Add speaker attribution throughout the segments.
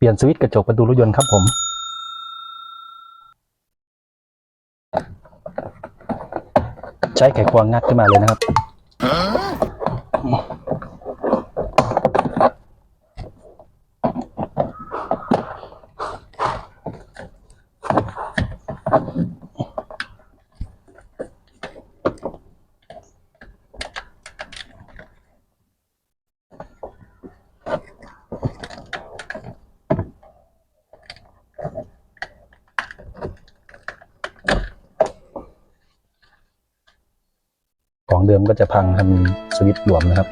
Speaker 1: เปลี่ยนสวิตช์กระจกประตูรถยนต์ครับผม ใช้ไขควงงัดขึ้นมาเลยนะครับ ของเดิมก็จะพังทำสวิตช์หลวมนะครับ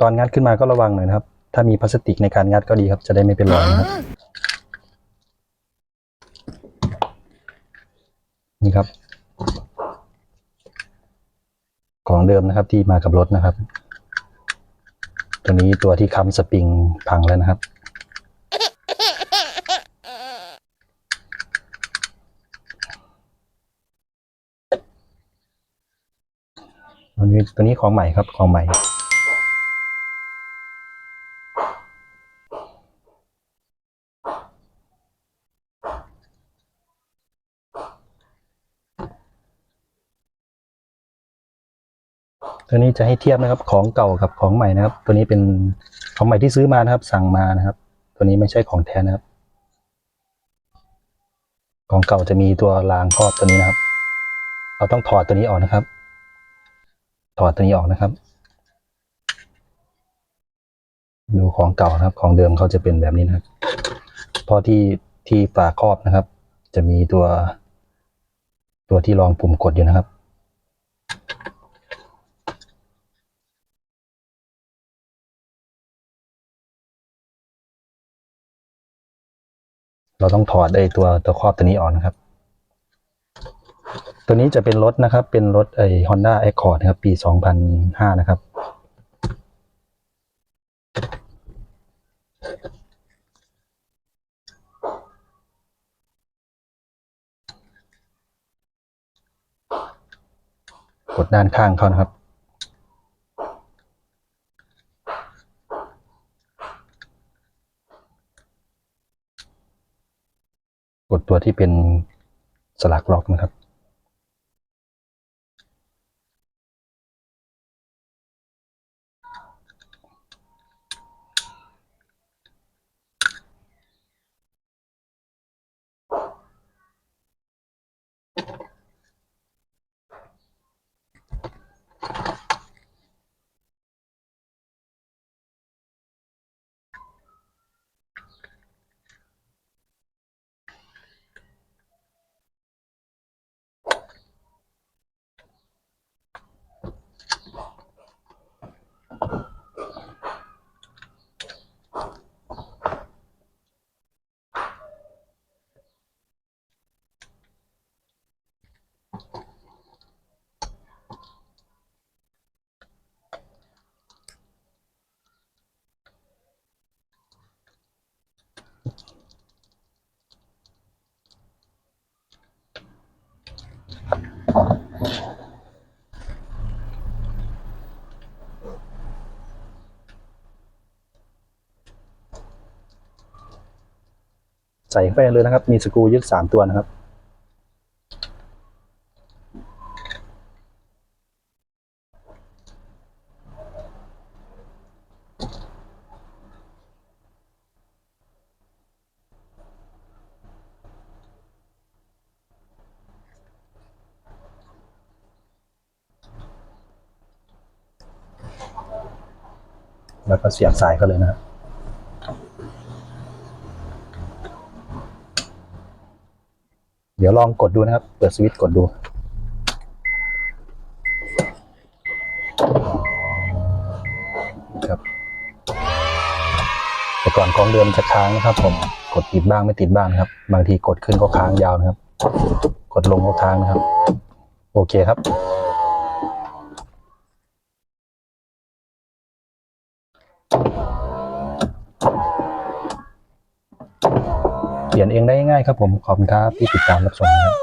Speaker 1: ตอนงัดขึ้นมาก็ระวังหน่อยนะครับ ถ้ามีพลาสติกในการงัดก็ดีครับ จะได้ไม่เป็นรอยนะครับ นี่ครับ ของเดิมนะครับที่มากับรถนะครับ ตัวนี้ตัวที่ค้ำสปริงพังแล้วนะครับ ตัวนี้ตัวนี้ของใหม่ครับของใหม่ ตัวนี้จะให้เทียบนะครับของเก่ากับของใหม่นะครับ ตัวนี้เป็นของใหม่ที่ซื้อมานะครับ สั่งมานะครับ ตัวนี้ไม่ใช่ของแท้นะครับ ของเก่าจะมีตัวรางครอบตัวนี้นะครับ เราต้องถอดตัวนี้ออกนะครับ ถอดตัวนี้ออกนะครับ ดูของเก่านะครับ ของเดิมเขาจะเป็นแบบนี้นะครับเพราะที่ที่ฝาครอบนะครับ จะมีตัว ตัวที่รองปุ่มกดอยู่นะครับ เราต้องถอดไอ้ตัวตัวครอบตัวนี้ออกนะครับ ตัวนี้จะเป็นรถนะครับ เป็นรถไอ้ Honda Accord นะครับ ปี 2005 นะครับ กดด้านข้างเขานะครับ กดตัวที่เป็นสลักล็อกนะครับ ใส่เข้าไปเลยนะครับ มีสกูยึดสามตัวนะครับ แล้วก็เสียบสายเข้าเลยนะครับ เดี๋ยวลองกดดูนะครับ เปิดสวิตช์กดดู ครับ แต่ก่อนของเดิมจะค้างนะครับ ผม กดติดบ้างไม่ติดบ้างครับ บางทีกดขึ้นก็ค้างยาวนะครับ กดลงก็ค้างนะครับ โอเคครับ เปลี่ยนเองได้ง่ายครับผม ขอบคุณครับที่ติดตามรับชมครับ